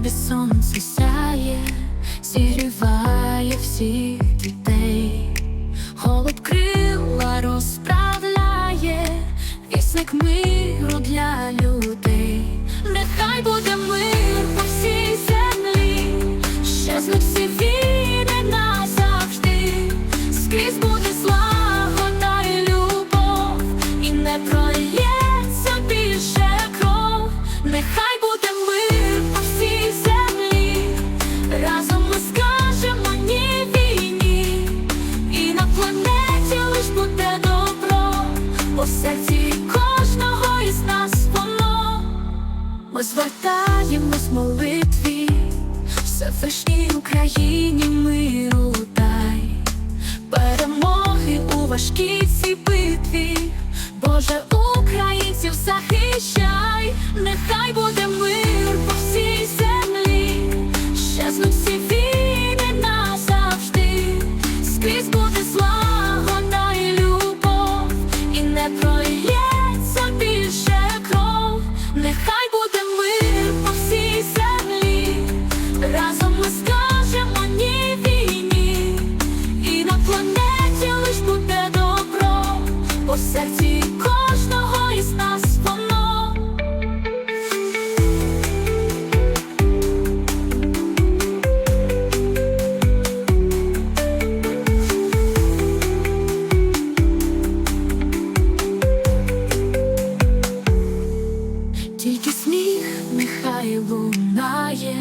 небі сонце сяє, зігріває всіх дітей, голуб крила розправляє, вісник миру для людей, нехай буде мир серці кожного із нас воно. Ми звертаємось молитві, Всевишній Україні миру дай, перемоги у важкій цій битві, Боже, українців захищай, нехай буде мир по всій Тільки сміх нехай лунає,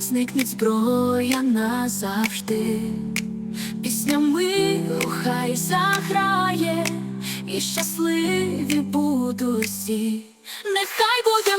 зникне зброя назавжди. Пісня миру хай заграє, і щасливі будуть всі. Нехай буде